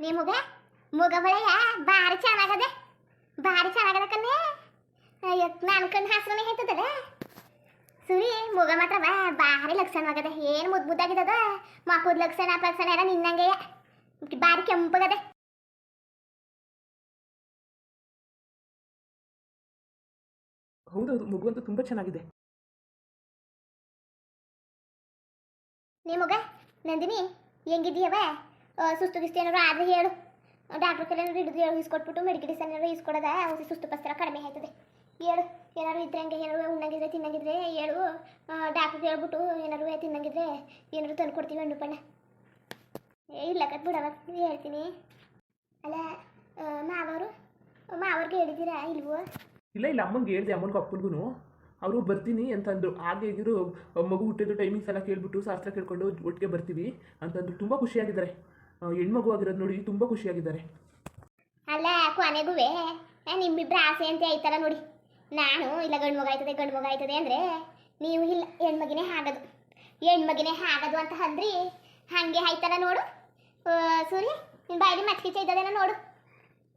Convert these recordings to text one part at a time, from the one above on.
ನಿಮಗ ಮುಗ? ಬಳೆಯ ಭಾರಿ ಚೆನ್ನಾಗದೆ ಭಾರಿ ಚೆನ್ನಾಗದ ಕಣ್ಣೆ? ಅಯ್ಯೋ ನಾನು ಕಣ್ಣು ಹಾಸ್ರನೆ ಹೇಳ್ತದಲ್ಲ ಸುರಿ ಮುಗ ಮಾತ್ರ ಬಾ. ಭಾರಿ ಲಕ್ಷಣವಾಗದೆ. ಏನು ಮುದ್ದು ಮುದ್ದಾಗಿದ್ದದ? ಮಕ್ಕದ ಲಕ್ಷಣ ಪಕ್ಷಣ ಎಲ್ಲ ನಿನ್ನಂಗೆ. ಭಾರಿ ಕೆಂಪಗದೆ. ಹೌದೌದು ಮಗುವಂತೂ ತುಂಬಾ ಚೆನ್ನಾಗಿದೆ. ನಿಮಗ ನಂದಿನಿ ಹೆಂಗಿದೀಯವ ಸುಸ್ತು ಗಿಸ್ತು ಏನಾದ್ರು ಆದ್ರೆ ಹೇಳು. ಡಾಕ್ಟ್ರ್ ಏನಾದ್ರು ಹಿಡಿದು ಹೇಳು, ಇಸ್ಕೊಟ್ಬಿಟ್ಟು ಮೆಡಿಕಲ್ಸ್ ಏನಾರು ಇಸ್ಕೊಡೋದ? ಔಷಧಿ ಸುಸ್ತು ಪಸ್ತರ ಕಡಿಮೆ ಆಯ್ತದೆ. ಹೇಳು ಏನಾರು ಇದ್ರೆ ಹಂಗೆ ಏನಾರು ಉಣ್ಣಂಗಿದ್ರೆ, ತಿನ್ನಂಗಿದ್ರೆ ಹೇಳು. ಡಾಕ್ಟ್ರಿಗೆ ಹೇಳ್ಬಿಟ್ಟು ಏನಾರು ತಿನ್ನಂಗಿದ್ರೆ ಏನಾರು ತಂದು ಕೊಡ್ತೀವಿ ಹಣ್ಣು ಪಣ್ಣ. ಏ, ಇಲ್ಲ ಕಟ್ ಬಿಡವ ಹೇಳ್ತೀನಿ. ಅಲ್ಲ ಮಾವರು ಮಾವರ್ಗೆ ಹೇಳಿದ್ದೀರಾ ಇಲ್ವೋ? ಇಲ್ಲ ಇಲ್ಲ, ಅಮ್ಮಂಗೆ ಹೇಳಿದೆ ಅಮ್ಮನಿಗೂ ಅಪ್ಪನಿಗೂ ಅವರು ಬರ್ತೀನಿ ಅಂತಂದರು. ಹಾಗೆ ಇವರು ಮಗು ಹುಟ್ಟಿದ್ದು ಟೈಮಿಂಗ್ಸ್ ಎಲ್ಲ ಕೇಳ್ಬಿಟ್ಟು ಶಾಸ್ತ್ರ ಕೇಳ್ಕೊಂಡು ಒಟ್ಟಿಗೆ ಬರ್ತೀವಿ ಅಂತಂದ್ರು. ತುಂಬ ಖುಷಿಯಾಗಿದ್ದಾರೆ. ಹೆಣ್ಮಗು ಆಗಿರೋದು ನೋಡಿ ತುಂಬ ಖುಷಿಯಾಗಿದ್ದಾರೆ. ಅಲ್ಲ ಕೊನೆಗುವೆ ನಿಮ್ಮಿಬ್ರ ಆಸೆ ಅಂತ ಐತಲ್ಲ ನೋಡಿ. ನಾನು ಇಲ್ಲ, ಗಂಡು ಮಗ ಆಯ್ತದೆ, ಗಂಡು ಮಗ ಆಯ್ತದೆ ಅಂದರೆ ನೀವು ಇಲ್ಲ, ಹೆಣ್ಮಗಿನೇ ಆಗದು ಹೆಣ್ಮಗಿನೇ ಆಗದು ಅಂತ ಅಂದ್ರಿ, ಹಾಗೆ ಆಯ್ತಲ್ಲ ನೋಡು. ಸೂರ್ಯ ಸೂರಿ ನಿನ್ನ ಬಾಯಲ್ಲಿ ಮಚ್ಕಿಚ ಇದ್ದದೇನೋ ನೋಡು.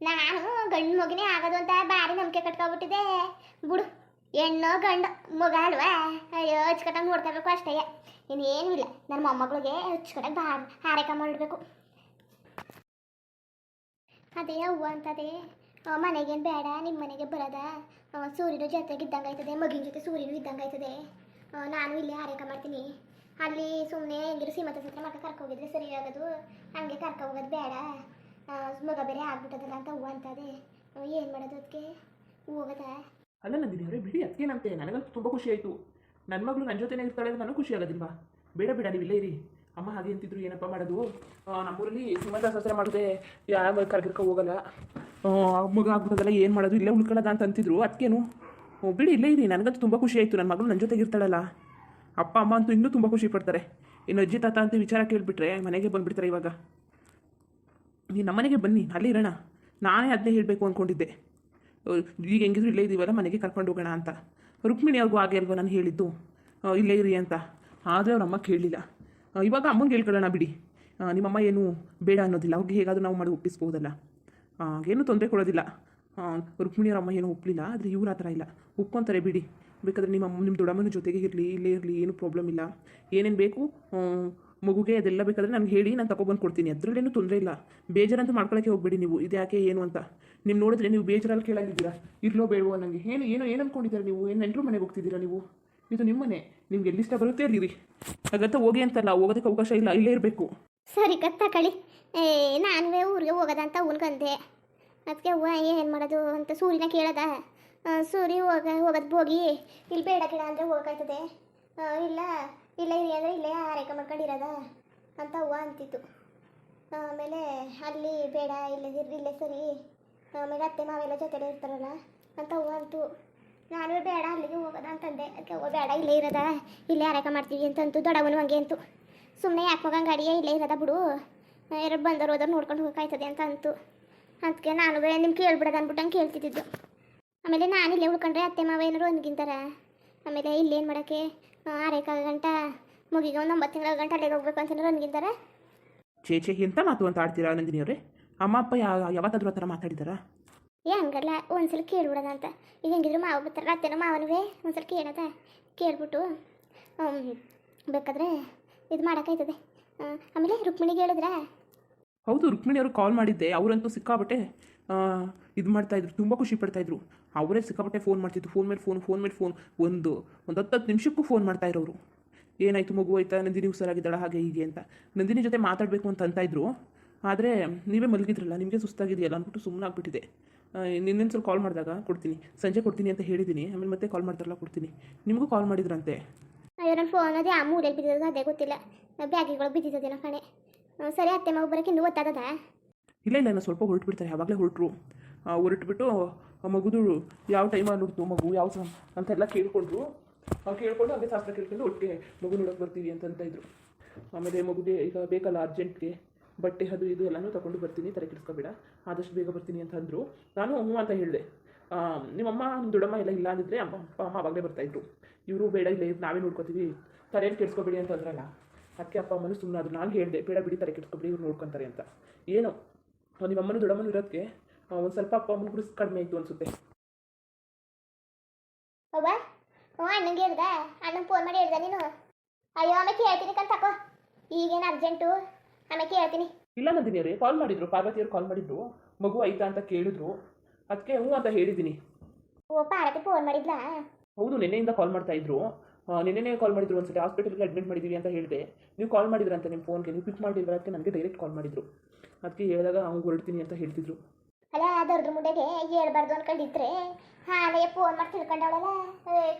ನಾನು ಗಂಡು ಮಗಿನೇ ಆಗೋದು ಅಂತ ಭಾರಿ ನಂಬಿಕೆ ಕಟ್ಕೊಬಿಟ್ಟಿದೆ ಬಿಡು, ಹೆಣ್ಣು, ಗಂಡು, ಮಗ ಅಲ್ವಾ? ಅಯ್ಯೋ ಹಚ್ಕಟ್ಟಂಗೆ ನೋಡ್ತಾ ಇರ್ಬೇಕು ಅಷ್ಟೇ. ಇನ್ನೇನು ಇಲ್ಲ ನನ್ನ ಮೊಮ್ಮಗಳಿಗೆ ಹಚ್ಕಟ್ಟಂಗೆ ಬಾರ ಹಾರೈಕೆ ಮಾಡಿಡ್ಬೇಕು. ಅದೇ ಅವ್ವ ಅಂತದೆ. ಮನೆಗೇನು ಬೇಡ ನಿಮ್ಮ ಮನೆಗೆ ಬರದ. ಸೂರ್ಯನ ಜೊತೆಗೆ ಇದ್ದಂಗೆ ಆಯ್ತದೆ, ಮಗಿನ ಜೊತೆ ಸೂರ್ಯನು ಇದ್ದಂಗೆ ಆಯ್ತದೆ. ನಾನು ಇಲ್ಲಿ ಆರೈಕೆ ಮಾಡ್ತೀನಿ. ಅಲ್ಲಿ ಸುಮ್ಮನೆ ಹೆಂಗಿರು ಸೀಮಂತ ಸತ್ರ ಮಕ್ಕ ಕರ್ಕೋಗಿದ್ರೆ ಸರಿ ಆಗೋದು. ಹಂಗೆ ಕರ್ಕೊ ಹೋಗೋದು ಬೇಡ. ಮಗ ಬೇರೆ ಆಗ್ಬಿಟ್ಟದಲ್ಲ ಅಂತ ಹೂವು ಅಂತದೆ. ಏನು ಮಾಡೋದು ಅದಕ್ಕೆ ಹೋಗೋದ. ಅಲ್ಲ ನಂದಿನಿ ಅವರೇ, ಬಿಡಿ ಅದಕ್ಕೇನಂತೆ ನನಗಂತೂ ತುಂಬ ಖುಷಿ ಆಯಿತು. ನನ್ನ ಮಗಳು ನನ್ನ ಜೊತೆನೇ ಇರ್ತಾಳೆ ನನಗೂ ಖುಷಿ ಆಗೋದಿಲ್ವಾ? ಬೇಡ ಬೇಡ ನೀವು ಇಲ್ಲೇ ಇರಿ. ಅಮ್ಮ ಹಾಗೆ ಅಂತಿದ್ರು, ಏನಪ್ಪ ಮಾಡೋದು? ನಮ್ಮೂರಲ್ಲಿ ಸುಮಂತ ಶಾಸ್ತ್ರ ಮಾಡಿದೆ ಯಾವ ಕರ್ಕರ್ಕ ಹೋಗಲ್ಲ. ಮಗ ಆಗ್ಬಿಡೋದಲ್ಲ ಏನು ಮಾಡೋದು? ಇಲ್ಲೇ ಉಳ್ಕೊಳ್ಳೋದ ಅಂತ ಅಂತಿದ್ರು. ಅದಕ್ಕೇನು ಬಿಡಿ, ಇಲ್ಲೇ ಇರಿ. ನನಗಂತೂ ತುಂಬ ಖುಷಿ ಆಯಿತು. ನನ್ನ ಮಗಳು ನನ್ನ ಜೊತೆಗೆ ಇರ್ತಾಳಲ್ಲ. ಅಪ್ಪ, ಅಮ್ಮ ಅಂತೂ ಇನ್ನೂ ತುಂಬ ಖುಷಿ ಪಡ್ತಾರೆ. ಇನ್ನು ಅಜ್ಜಿ, ತಾತ ಅಂತ ವಿಚಾರ ಕೇಳಿಬಿಟ್ರೆ ಮನೆಗೆ ಬಂದುಬಿಡ್ತಾರೆ ಇವಾಗ. ನೀನು ನಮ್ಮನೆಗೆ ಬನ್ನಿ, ಅಲ್ಲಿ ಇರೋಣ. ನಾನೇ ಅದನ್ನೇ ಹೇಳಬೇಕು ಅಂದ್ಕೊಂಡಿದ್ದೆ ಈಗ ಹೆಂಗಿದ್ರು ಇಲ್ಲೇ ಇದೀವಲ್ಲ, ಮನೆಗೆ ಕರ್ಕೊಂಡು ಹೋಗೋಣ ಅಂತ. ರುಕ್ಮಿಣಿ ಅವ್ರಿಗೂ ಹಾಗೆ ಅಲ್ವೋ ನಾನು ಹೇಳಿದ್ದು? ಇಲ್ಲೇ ಇರಿ ಅಂತ. ಆದರೆ ಅವ್ರ ಅಮ್ಮ ಕೇಳಲಿಲ್ಲ ಇವಾಗ ಅಮ್ಮಂಗೆ ಹೇಳ್ಕೊಳ್ಳೋಣ ಬಿಡಿ. ನಿಮ್ಮಮ್ಮ ಏನು ಬೇಡ ಅನ್ನೋದಿಲ್ಲ. ಅವ್ರಿಗೆ ಹೇಗಾದರೂ ನಾವು ಮಾಡಿ ಒಪ್ಪಿಸ್ಬೋದಲ್ಲ. ಏನು ತೊಂದರೆ ಕೊಡೋದಿಲ್ಲ. ರುಕ್ಮಿಣಿಯವ್ರ ರುಕ್ಮಿಣಿ ಅವ್ರ ಅಮ್ಮ ಏನೂ ಒಪ್ಪಲಿಲ್ಲ ಆದರೆ ಇವ್ರು ಆ ಥರ ಇಲ್ಲ. ಒಪ್ಕೊತಾರೆ ಬಿಡಿ. ಬೇಕಾದ್ರೆ ನಿಮ್ಮ ನಿಮ್ಮ ದೊಡ್ಡಮ್ಮನ ಜೊತೆಗೆ ಇರಲಿ, ಇಲ್ಲೇ ಇರಲಿ, ಏನು ಪ್ರಾಬ್ಲಮ್ ಇಲ್ಲ. ಏನೇನು ಬೇಕು ಮಗುಗೆ ಅದೆಲ್ಲ ಬೇಕಾದರೆ ನನಗೆ ಹೇಳಿ, ನಾನು ತಗೊಬಂದು ಕೊಡ್ತೀನಿ. ಅದರಲ್ಲೇನು ತೊಂದರೆ ಇಲ್ಲ. ಬೇಜಾರಂತೂ ಮಾಡ್ಕೊಳ್ಳೋಕ್ಕೆ ಹೋಗ್ಬೇಡಿ ನೀವು. ಇದು ಯಾಕೆ, ಏನು ಅಂತ. ನಿಮ್ಮ ನೋಡಿದ್ರೆ ನೀವು ಬೇಜಾರಲ್ಲಿ ಕೇಳಂಗಿದ್ದೀರಾ? ಇರ್ಲೋ, ಬೇಡವೋ ನನಗೆ ಏನು ಏನು ಏನು ಅಂದ್ಕೊಂಡಿದ್ದೀರಾ ನೀವು? ಏನು ನೆಂಟರು ಮನೆಗೆ ಹೋಗ್ತಿದ್ದೀರಾ ನೀವು? ಇದು ನಿಮ್ಮನೆ. ನಿಮ್ಗೆ ಎಲ್ಲಿಷ್ಟ ಬರುತ್ತೆ ಅಲ್ಲಿರಿ ಹಾಗಂತ ಹೋಗಿ ಅಂತಲ್ಲ, ಹೋಗೋದಕ್ಕೆ ಅವಕಾಶ ಇಲ್ಲ, ಇಲ್ಲೇ ಇರಬೇಕು. ಸರಿ ಕತ್ತ ಕಳಿ ಏ, ನಾನುವೇ ಊರಿಗೆ ಹೋಗೋದಂತ ಉನ್ಕಂದೆ ಅದಕ್ಕೆ ಏನು ಮಾಡೋದು ಅಂತ ಸೂರ್ಯನ ಕೇಳದ. ಸೂರಿ ಹೋಗ, ಹೋಗೋದು ಹೋಗಿ ಇಲ್ಲಿ ಬೇಡ ಕೇಳ ಅಂದರೆ ಹೋಗಾಯ್ತದೆ ಇಲ್ಲ ಇಲ್ಲ ಇಲ್ಲಿ ಅಂದರೆ ಇಲ್ಲೇ ಆರೈಕೆ ಮಾಡ್ಕೊಂಡಿರೋದ ಅಂತ ಹೂವು ಅಂತಿತ್ತು. ಆಮೇಲೆ ಅಲ್ಲಿ ಬೇಡ ಇಲ್ಲೇ ಇಲ್ಲೇ ಸರಿ. ಆಮೇಲೆ ಅತ್ತೆ ಮಾವೆಲ್ಲ ಜೊತೆಲೇ ಇರ್ತಾರಲ್ಲ ಅಂತ ಹೂವು ಅಂತು. ನಾನು ಬೇಡ ಅಲ್ಲಿಗೆ ಹೋಗೋದ ಅಂತಂದೆ. ಅದಕ್ಕೆ ಓ ಬೇಡ, ಇಲ್ಲೇ ಇರೋದ, ಇಲ್ಲೇ ಆರೈಕೆ ಮಾಡ್ತೀವಿ ಅಂತಂತು, ದೊಡ್ಡವನು ಹಂಗೆ ಅಂತು. ಸುಮ್ಮನೆ ಯಾಕೆ ಮಗಂಗೆ ಗಾಡಿಯೇ ಇಲ್ಲೇ ಇರೋದ ಬಿಡು. ಎರಡು ಬಂದವರು ಹೋದ್ರೆ ನೋಡ್ಕೊಂಡು ಹೋಗಕ್ಕಾಯ್ತದೆ ಅಂತ ಅಂತು ಅದಕ್ಕೆ ನಾನು ನಿಮ್ಗೆ ಕೇಳ್ಬಿಡೋದು ಅಂದ್ಬಿಟ್ಟು ಕೇಳ್ತಿದ್ದಿದ್ದು. ಆಮೇಲೆ ನಾನು ಇಲ್ಲೇ ಉಳ್ಕೊಂಡ್ರೆ ಅತ್ತೆ, ಮಾವ ಏನಾರು ಅಂದ್ಗಿಂತಾರ ಆಮೇಲೆ ಇಲ್ಲೇನು ಮಾಡೋಕ್ಕೆ? ಆರೈಕೆ ಗಂಟ, ಮುಗಿಗೆ ಒಂದು ಒಂಬತ್ತು ತಿಂಗಳ ಗಂಟೆ ಅಲ್ಲಿಗೆ ಹೋಗ್ಬೇಕು ಅಂತಂದ್ರೆ ಏನಾರು ಛೇ ಚೇ ಚೇ ಎಂತ ಮಾತು ಅಂತ ಆಡ್ತೀರಾ ನಂದಿನಿ ಅವರೇ ಅಮ್ಮ, ಅಪ್ಪ ಯಾವ ಯಾವತ್ತಾದ್ರೂ ಆ ಥರ ಮಾತಾಡಿದಾರಾ? ಏ ಹಂಗಲ್ಲ, ಒಂದ್ಸಲ ಕೇಳ್ಬಿಡೋದಂತ. ಈಗ ಹೆಂಗಿದ್ರು ಮಾವ ಬರ್ತಾರಲ್ಲ ಅತ್ತೆನೋ ಮಾವನವೇ ಒಂದ್ಸಲ ಕೇಳದ? ಕೇಳ್ಬಿಟ್ಟು ಬೇಕಾದ್ರೆ ಇದು ಮಾಡೋಕ್ಕಾಯ್ತದೆ. ಆಮೇಲೆ ರುಕ್ಮಿಣಿಗೆ ಹೇಳಿದ್ರಾ? ಹೌದು, ರುಕ್ಮಿಣಿ ಅವರು ಕಾಲ್ ಮಾಡಿದ್ದೆ. ಅವರಂತೂ ಸಿಕ್ಕಾಬಟ್ಟೆ ಇದು ಮಾಡ್ತಾಯಿದ್ರು ತುಂಬ ಖುಷಿ ಪಡ್ತಾಯಿದ್ರು ಅವರೇ ಸಿಕ್ಕಾಬಟ್ಟೆ ಫೋನ್ ಮಾಡ್ತಿದ್ರು. ಫೋನ್ ಮೇಲೆ ಫೋನ್ ಫೋನ್ ಮೇಲೆ ಫೋನ್ ಒಂದು ಒಂದು ಹತ್ತು ಹತ್ತು ನಿಮಿಷಕ್ಕೂ ಫೋನ್ ಮಾಡ್ತಾ ಇರೋರು. ಏನಾಯ್ತು ಮಗು ಆಯ್ತಾ? ನಂದಿನಿ ಹುಷಾರಾಗಿದ್ದಾಳ? ಹಾಗೆ ಹೀಗೆ ಅಂತ. ನಂದಿನಿ ಜೊತೆ ಮಾತಾಡಬೇಕು ಅಂತ ಅಂತಾಯಿದ್ರು ಆದರೆ ನೀವೇ ಮಲಗಿದ್ರಲ್ಲ, ನಿಮಗೆ ಸುಸ್ತಾಗಿದೆಯಲ್ಲ ಅಂದ್ಬಿಟ್ಟು ಸುಮ್ಮನೆ ಸ್ವಲ್ಪ ಕಾಲ್ ಮಾಡಿದಾಗ ಕೊಡ್ತೀನಿ. ಸಂಜೆ ಕೊಡ್ತೀನಿ ಅಂತ ಹೇಳಿದ್ದೀನಿ ಆಮೇಲೆ ಮತ್ತೆ ಕಾಲ್ ಮಾಡ್ತಾರಲ್ಲ ಕೊಡ್ತೀನಿ. ನಿಮಗೂ ಕಾಲ್ ಮಾಡಿದ್ರಂತೆ? ಅಯ್ಯೋ ನನ್ನ ಫೋನ್ ಅದೇ ಅಮ್ಮ ಮೂಲೆಯಲ್ಲಿ ಬಿದ್ದಿರೋದು ಅದೇ ಗೊತ್ತಿಲ್ಲ. ಬ್ಯಾಗಿಗಳು ಬಿದ್ದಿದ್ದೇನೋ ಕಣೆ. ಸರಿ ಅತ್ತೆ ಮಗು ಬರೋಕ್ಕೆ ಇನ್ನೂ ಗೊತ್ತಾಗದ ಇಲ್ಲ ಇಲ್ಲ ನಾನು ಸ್ವಲ್ಪ ಹೊರಟು ಬಿಡ್ತಾರೆ ಯಾವಾಗಲೇ ಹೊರಟರು. ಹೊರಟುಬಿಟ್ಟು ಮಗುದು ಯಾವ ಟೈಮಲ್ಲಿ ಹುಡ್ತು ಮಗು ಯಾವ ಸಮ ಅಂತೆಲ್ಲ ಕೇಳಿಕೊಂಡ್ರು. ಕೇಳಿಕೊಂಡು ಅದೇ ಶಾಸ್ತ್ರ ಕೇಳ್ಕೊಂಡು ಒಟ್ಟಿಗೆ ಮಗು ನೋಡೋಕೆ ಬರ್ತೀವಿ ಅಂತ ಅಂತ ಇದ್ರು. ಆಮೇಲೆ ಮಗುಗೆ ಈಗ ಬೇಕಲ್ಲ ಅರ್ಜೆಂಟ್ಗೆ ಬಟ್ಟೆ ಅದು ಇದು ಎಲ್ಲನೂ ತಗೊಂಡು ಬರ್ತೀನಿ, ತಲೆ ಕೆಡಿಸ್ಕೋಬೇಡ, ಆದಷ್ಟು ಬೇಗ ಬರ್ತೀನಿ ಅಂತ ಅಂದರು. ನಾನು ಹ್ಞೂ ಅಂತ ಹೇಳಿದೆ. ನಿಮ್ಮಮ್ಮ, ನಿಮ್ಮ ದೊಡ್ಡಮ್ಮ ಎಲ್ಲ ಇಲ್ಲ ಅಂದಿದ್ರೆ ಅಮ್ಮ, ಅಪ್ಪ, ಅಮ್ಮ ಅವಾಗಲೇ ಬರ್ತಾಯಿದ್ರು ಇವರು ಬೇಡ, ಇಲ್ಲ ನಾವೇ ನೋಡ್ಕೋತೀವಿ. ತಲೆಯಲ್ಲಿ ಕೆಡಿಸ್ಕೋಬೇಡಿ ಅಂತ ಅಂದ್ರಲ್ಲ. ಅದಕ್ಕೆ ಅಪ್ಪ, ಅಮ್ಮನೂ ಸುಮ್ಮನೆ ಅದು ನಾನು ಹೇಳಿದೆ, ಬೇಡ ಬಿಡಿ, ತಲೆ ಕೆಡಿಸ್ಕೊಬೇಡಿ, ಇವ್ರು ನೋಡ್ಕೊತಾರೆ ಅಂತ. ಏನು? ನಿಮ್ಮ ಅಮ್ಮನ ದೊಡ್ಡಮ್ಮನ ಇರೋದಕ್ಕೆ ಒಂದು ಸ್ವಲ್ಪ ಅಪ್ಪ ಅಮ್ಮನ ಕುಡಿಸ್ ಕಡಿಮೆ ಆಯಿತು ಅನಿಸುತ್ತೆ. ಅಣ್ಣಂಗೆ ಫೋನ್ ಮಾಡಿ ನೀನು. ಅಯ್ಯೋ, ಆಮೇಲೆ ಹೇಳ್ತೀನಿ ಕಂತಕೋ ಈಗೇನು ಅರ್ಜೆಂಟು ಆಮೇಲೆ ಹೇಳ್ತೀನಿ ಇಲ್ಲ ನಂದಿನಿ ಅವರೇ ಕಾಲ್ ಮಾಡಿದ್ರು ಪಾರ್ವತಿಯವ್ರು ಕಾಲ್ ಮಾಡಿದ್ರು. ಮಗು ಐತಾ ಅಂತ ಕೇಳಿದ್ರು. ಅದಕ್ಕೆ ಹ್ಞೂ ಅಂತ ಹೇಳಿದ್ದೀನಿ. ಓ ಪಾರ್ವತಿ ಫೋನ್ ಮಾಡಿದ್ಲಾ? ಹೌದು ನಿನ್ನೆಯಿಂದ ಕಾಲ್ ಮಾಡ್ತಾ ಇದ್ರು. ನಿನ್ನೆನೇ ಕಾಲ್ ಮಾಡಿದ್ರು ಒಂದ್ಸತಿ ಹಾಸ್ಪಿಟಲ್ಗೆ ಅಡ್ಮಿಟ್ ಮಾಡಿದ್ದೀವಿ ಅಂತ ಹೇಳಿದೆ. ನೀವು ಕಾಲ್ ಮಾಡಿದ್ರಂತ ನಿಮ್ಮ ಫೋನ್ಗೆ ನೀವು ಪಿಕ್ ಮಾಡಿಲ್ವ ಅದಕ್ಕೆ ನನಗೆ ಡೈರೆಕ್ಟ್ ಕಾಲ್ ಮಾಡಿದ್ರು. ಅದಕ್ಕೆ ಹೇಳಿದಾಗ ಅವ್ನು ಹೊರಡ್ತೀನಿ ಅಂತ ಹೇಳ್ತಿದ್ರು. ಅಲ್ಲ ಅದರ ಮುಂದೆಗೆ ಹೇಳ್ಬಾರ್ದು ಅನ್ಕೊಂಡಿದ್ರೆ ಹಾಲೆಯ ಫೋನ್ ಮಾಡಿ ತಿಳ್ಕೊಂಡವಳಲ್ಲ.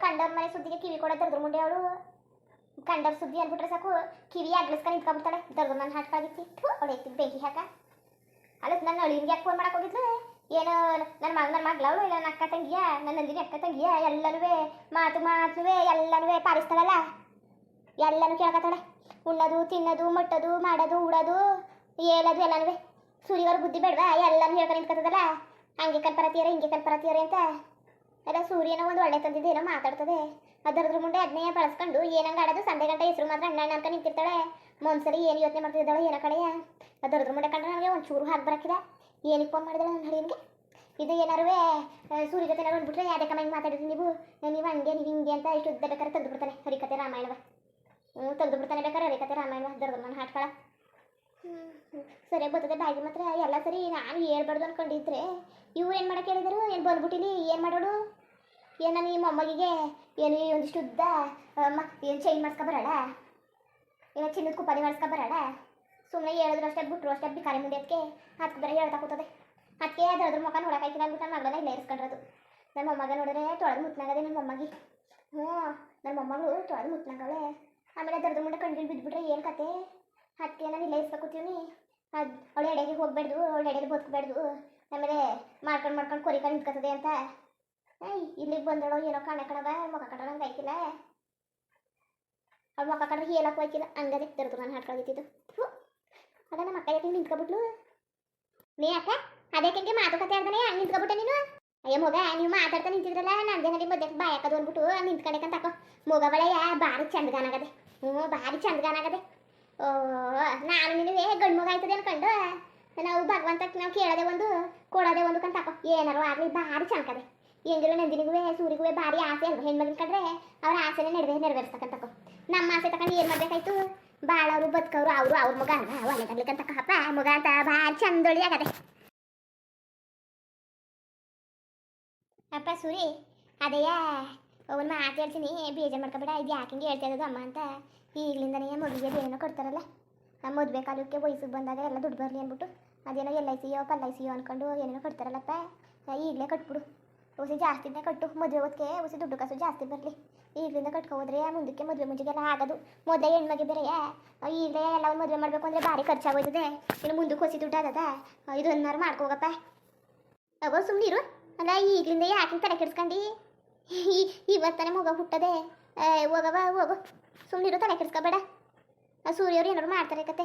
ಕಂಡವ್ರ ಮನೆ ಸುದ್ದಿಗೆ ಕಿವಿ ಕೊಡೋದ್ರ ಮುಂದೆ ಅವಳು. ಕಂಡವ್ರ ಸುದ್ದಿ ಅಂದ್ಬಿಟ್ರೆ ಸಾಕು ಕಿವಿ ಅಗ್ಲಿಸ್ಕೊಂಡು ನಿಂತ್ಕೊಂಡ್ಬಿಡ್ತಾಳೆ ದರ್ದ್ರ ನನ್ನ ಹಾಟ್ಕಾಗಿತ್ತಿ ಎತ್ತಿ ಬೆಂಕಿ ಹಾಕ. ಅಲ್ಲ ನನ್ನ ಅಳಿನ್ಗೆ ಯಾಕೆ ಫೋನ್ ಮಾಡಕ್ಕೆ ಹೋಗಿದ್ಲು? ಏನು ನನ್ನ ಮಗ ನನ್ನ ಮಗ್ಳ, ಅವಳು ಇಲ್ಲ ನನ್ನ ಅಕ್ಕ ತಂಗಿಯ ನನ್ನ ನಂದಿನಿ ಅಕ್ಕ ತಂಗಿಯ ಎಲ್ಲನೂ ಮಾತು ಮಾತು ಎಲ್ಲನೂ ಪಾಲಿಸ್ತಾಳಲ್ಲ? ಎಲ್ಲನೂ ಕೇಳಕತ್ತಾಳೆ. ಉಣ್ಣದು, ತಿನ್ನೋದು, ಮಟ್ಟದು, ಮಾಡೋದು, ಉಡೋದು ಹೇಳೋದು ಎಲ್ಲನೂ ಸೂರ್ಯವ್ರ ಬುದ್ಧಿ ಬೇಡವಾ? ಎಲ್ಲನೂ ಹೇಳ್ಕೊಂಡು ನಿಂತ್ಕೊತದಲ್ಲ ಹಂಗೆ ಕಲ್ಪರತಿಯರೆ, ಹಿಂಗೆ ಕಲ್ಪರತಿಯರೆ ಅಂತ. ಅಲ್ಲ, ಸೂರ್ಯನ ಒಂದು ಒಳ್ಳೆ ತಂದಿದ್ದೇನೋ ಮಾತಾಡ್ತದೆ. ಅದರದ್ರ ಮುಂದೆ ಅದನ್ನೇ ಬಳಸ್ಕೊಂಡು ಏನಂಗ ಆಡೋದು? ಸಂಡೆ ಗಂಟೆ ಹೆಸರು ಮಾತ್ರ ಅಣ್ಣ ಅಣ್ಣ ಅನ್ಕೊಂಡು ನಿಂತಿರ್ತಾಳೆ. ಮೊನ್ಸರಿ ಏನು ಯೋಚನೆ ಮಾಡ್ತಿದ್ದಾಳೆ ಏನೋ ಕಡೆಯ ಅದರದ್ರ ಮುಂದೆ ಕಂಡ್ರೆ ನನಗೆ ಒಂದು ಚೂರು ಹಾಕಿ ಬರಕಿದೆ ಏನಕ್ಕೆ ಫೋನ್ ಮಾಡಿದಾಳೆ ನನ್ನ ಹಳಿಯನ್ಗೆ ಇದು ಏನಾರುವೆ ಸೂರ್ಯ ಜೊತೆ ನಾನು ಬಿಟ್ಟರೆ ಯಾವ್ದೇ ಕಮೆಂಟ್ ಮಾತಾಡಿದ್ರಿ ನೀವು? ನೀವು ಹಂಗೆ, ನೀವು ಹಿಂಗೆ ಅಂತ ಇಷ್ಟು ಉದ್ದ ಬೇಕಾದ್ರೆ ತೆಗೆದು ಬಿಡ್ತಾನೆ ಹರಿಕತೆ ರಾಮಾಯಣವ. ಹ್ಞೂ ತೆಗೆದು ಬಿಡ್ತಾನೆ ಬೇಕಾದ್ರೆ ಹರಿಕತೆ ರಾಮಾಯಣವ ದರದ ಮನ ಹಾಟ್ಕಳ. ಸರಿ ಬರ್ತದೆ ಬ್ಯಾಗಿ ಮಾತ್ರ ಎಲ್ಲ ಸರಿ, ನಾನು ಹೇಳ್ಬಾರ್ದು ಅನ್ಕೊಂಡಿದ್ರೆ. ಇವ್ರು ಏನು ಮಾಡಕ್ಕೆ ಹೇಳಿದರು? ಏನು ಬಂದ್ಬಿಟ್ಟಿಲಿ? ಏನು ಮಾಡೋಳು ಏನು ನೀ ಮೊಮ್ಮಗಿಗೆ ಏನು ಒಂದಿಷ್ಟು ಉದ್ದ ಏನು ಚೈನ್ ಮಾಡಿಸ್ಕೊಬರಲ್ಲ ಏನೋ ಚಿನ್ನದ ಮಾಡ್ಸ್ಕೊ ಮಾಡಿಸ್ಕೊಬರಲ್ಲ ಸುಮ್ಮನೆ ಹೇಳಿದ್ರು ಅಷ್ಟೇ, ಬಿಟ್ರು ಅಷ್ಟೇ, ಬಿಕಾರಿ ಮುಂದೆ ಅದಕ್ಕೆ ಅದಕ್ಕೆ ಬರೀ ಹೇಳ್ತಾ ಕೂತದೆ. ಅದಕ್ಕೆ ಅದ್ರ ಮುಖ ನೋಡೋಕಾಯ್ತಿಲ್ಲ ಅಂದ್ಬಿಟ್ಟು ನನ್ನ ಮಗಳನ್ನ ಇಲ್ಲೇ ಇರಿಸ್ಕೊಂಡ್ರದು. ನನ್ನ ಮೊಮ್ಮಗ ನೋಡಿದ್ರೆ ತೊಳೆದು ಮುತ್ನಾಗದೆ ನನ್ನ ಮೊಮ್ಮಗಿ. ಹ್ಞೂ ನನ್ನ ಮೊಮ್ಮಗಳು ತೊಳೆದು ಮುತ್ನಾಗವಳೆ. ಆಮೇಲೆ ಅದ್ರದ್ದು ಮುಂದೆ ಕಣ್ಗಿಲ್ ಬಿದ್ದುಬಿಟ್ರೆ ಏನು ಕತೆ? ಅದಕ್ಕೆ ನಾನು ಇಲ್ಲೇ ಅದು ಅವಳು ಎಡೆಗೆ ಹೋಗ್ಬೇಡ್ದು, ಅವಳು ಎಡೆಗೆ ಬದುಕಬೇಡ್ದು. ಆಮೇಲೆ ಮಾಡ್ಕೊಂಡು ಮಾಡ್ಕೊಂಡು ಕೊರಿಕೊಂಡು ನಿಂತ್ಕೊತದೆ ಅಂತ. ಇಲ್ಲಿಗೆ ಬಂದಳು, ಏನೋ ಕಾಣ ಕಣವ ಮುಖ ಕಟ್ಟ ನಂಗೆ ಆಯ್ತಿಲ್ಲ. ಅವ್ಳು ಮುಖ ಕಟ್ರೆ ಹೇಳಕ್ಕೆ ಹೋಯ್ತಿಲ್ಲ ಹಂಗದೆ ತೆರೆದು ನಾನು ಹಾಡ್ಕೊಂಡಿದ್ದು ಅದ ನಮ್ಮ ಅಕ್ಕ ಯಾಕೆ ನಿಂತ್ಕೊಬಿಟ್ಲು ನೀ ಅಕ್ಕ ಅದಕ್ಕೆ ಮಾತುಕತೆ ಆಡ್ದಾನೆ, ಹಂಗೆ ನಿಂತ್ಕೊಬಿಟ್ಟೆ ನೀನು? ಅಯ್ಯ ಮಗ, ನೀವು ಮಾತಾಡ್ತಾ ನಿಂತಿದ್ರಲ್ಲ ನಂದೇನಲ್ಲಿ ಮಧ್ಯಕ್ಕೆ ಬಾಯ್ ಹಾಕೋದು ಅಂದ್ಬಿಟ್ಟು ನಿಂತ್ಕೊಂಡೇಕಂತ ಅಕ್ಕ ಮಗ ಬಳೆಯ ಭಾರಿ ಚಂದಗಾನಾಗದೆ. ಹ್ಞೂ, ಭಾರಿ ಚಂದಗಾನಾಗದೆ. ಓ, ನಾನು ನಿನಗೆ ಗಂಡು ಮಗ ಆಯ್ತದೆ ಅನ್ಕೊಂಡು? ನಾವು ಭಗವಂತಕ್ಕೆ ನಾವು ಕೇಳೋದೇ ಒಂದು, ಕೊಡದೆ ಒಂದು ಕಂತ ಏನಾರು ಆಗಲಿ, ಭಾರಿ ಚಂದಕದೆ ಹೆಂಗಿರೋ ನಂದಿನಿಗೂ ಸೂರಿಗೂ ಭಾರಿ ಆಸೆ ಅಲ್ವಾ? ಹೆಣ್ಮಗಿನ ಕಂಡ್ರೆ ಅವ್ರ ಆಸೆನೇ ನೆರವೇ ನೆರವೇರಿಸ್ತಕ್ಕಂತಕೋ ನಮ್ಮ ಆಸೆ ತಕೊಂಡು ಏನು ಮಾಡ್ಬೇಕಾಯ್ತು? ಬಾಳವರು ಬದುಕವ್ರು ಅವರು ಅವ್ರ ಮಗ ಅಲ್ಲ ಒಳ್ಳೆ ತಗ್ಲಿಕ್ಕಂತ ಹಪ್ಪ ಮಗ ಅಂತ ಭಾರಿ ಚಂದೊಳಿ ಆಗದೆ. ಅಪ್ಪ ಸೂರಿ, ಅದೇಯ ಅವನು ಮಾತು ಹೇಳ್ತೀನಿ, ಬೇಜಾರು ಮಾಡ್ಕೊಬೇಡ, ಇದು ಯಾಕಿಂಗೆ ಹೇಳ್ತಾ ಇರೋದು ಅಮ್ಮ ಅಂತ. ಈಗಲಿಂದನೇ ಮಗುವಿಗೆ ಏನೋ ಕೊಡ್ತಾರಲ್ಲ. ನಮ್ಮ ಮದುವೆ ಕಾಲಕ್ಕೆ ವಯಸ್ಸಿಗೆ ಬಂದಾಗ ಎಲ್ಲ ದುಡ್ಡು ಬರಲಿ ಅಂದ್ಬಿಟ್ಟು, ಅದೇನೋ ಎಲ್ ಐ ಸಿಯೋ ಪಲ್ ಐ ಸಿಯೋ ಏನೇನೋ ಕೊಡ್ತಾರಲ್ಲಪ್ಪ. ಈಗಲೇ ಕಟ್ಬಿಡು. ಉಸಿ ಜಾಸ್ತಿನೇ ಕಟ್ಟು. ಮದುವೆ ಹೊತ್ತಿಗೆ ಉಸಿ ದುಡ್ಡು ಕಾಸು ಜಾಸ್ತಿ ಬರಲಿ. ಈಗಲಿಂದ ಕಟ್ಕೊ ಹೋದ್ರೆ ಮುಂದಕ್ಕೆ ಮದುವೆ ಮುಂಚೆಗೆಲ್ಲ ಆಗೋದು. ಮೊದಲೇ ಹೆಣ್ಮಗೆ ಬೇರೆ ಈಗಲೇ ಎಲ್ಲ ಒಂದು ಮದುವೆ ಮಾಡಬೇಕು ಅಂದರೆ ಭಾರಿ ಖರ್ಚಾಗೋಯ್ತದೆ. ಇನ್ನು ಮುಂದಕ್ಕೆ ಹೊಸಿ ದುಡ್ಡು ಆಗದ ಇದು ಅನ್ನಾರು ಮಾಡ್ಕೋಗಪ್ಪ. ಅಗೋ ಸುಮ್ಮನಿರು ಅಲ್ಲ, ಈಗಲಿಂದ ಯಾಕೆ ತಲೆ ಕೆಡ್ಸ್ಕೊಂಡು? ಇವತ್ತಾನೆ ಮಗ ಹುಟ್ಟದೆ. ಹೋಗವ ಹೋಗು. ಸುಮ್ಮನಿರು ತಲೆ ಕೆಡ್ಸ್ಕೊಬೇಡ. ಸೂರ್ಯವ್ರು ಏನಾದ್ರು ಮಾಡ್ತಾರೆ ಕತೆ.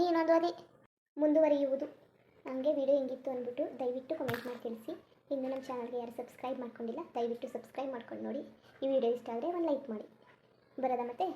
ನೀನೊಂದು ಅದೇ ಮುಂದುವರಿಯುವುದು. ನಮಗೆ ವಿಡಿಯೋ ಹೆಂಗಿತ್ತು ಅಂದ್ಬಿಟ್ಟು ದಯವಿಟ್ಟು ಕಮೆಂಟ್ ಮಾಡಿ ತಿಳಿಸಿ. ಇನ್ನು ನಮ್ಮ ಚಾನಲ್ಗೆ ಯಾರು ಸಬ್ಸ್ಕ್ರೈಬ್ ಮಾಡ್ಕೊಂಡಿಲ್ಲ, ದಯವಿಟ್ಟು ಸಬ್ಸ್ಕ್ರೈಬ್ ಮಾಡ್ಕೊಂಡು ನೋಡಿ. ಈ ವಿಡಿಯೋ ಇಷ್ಟ ಆದರೆ ಒಂದು ಲೈಕ್ ಮಾಡಿ. ಬರೋದ ಮತ್ತೆ?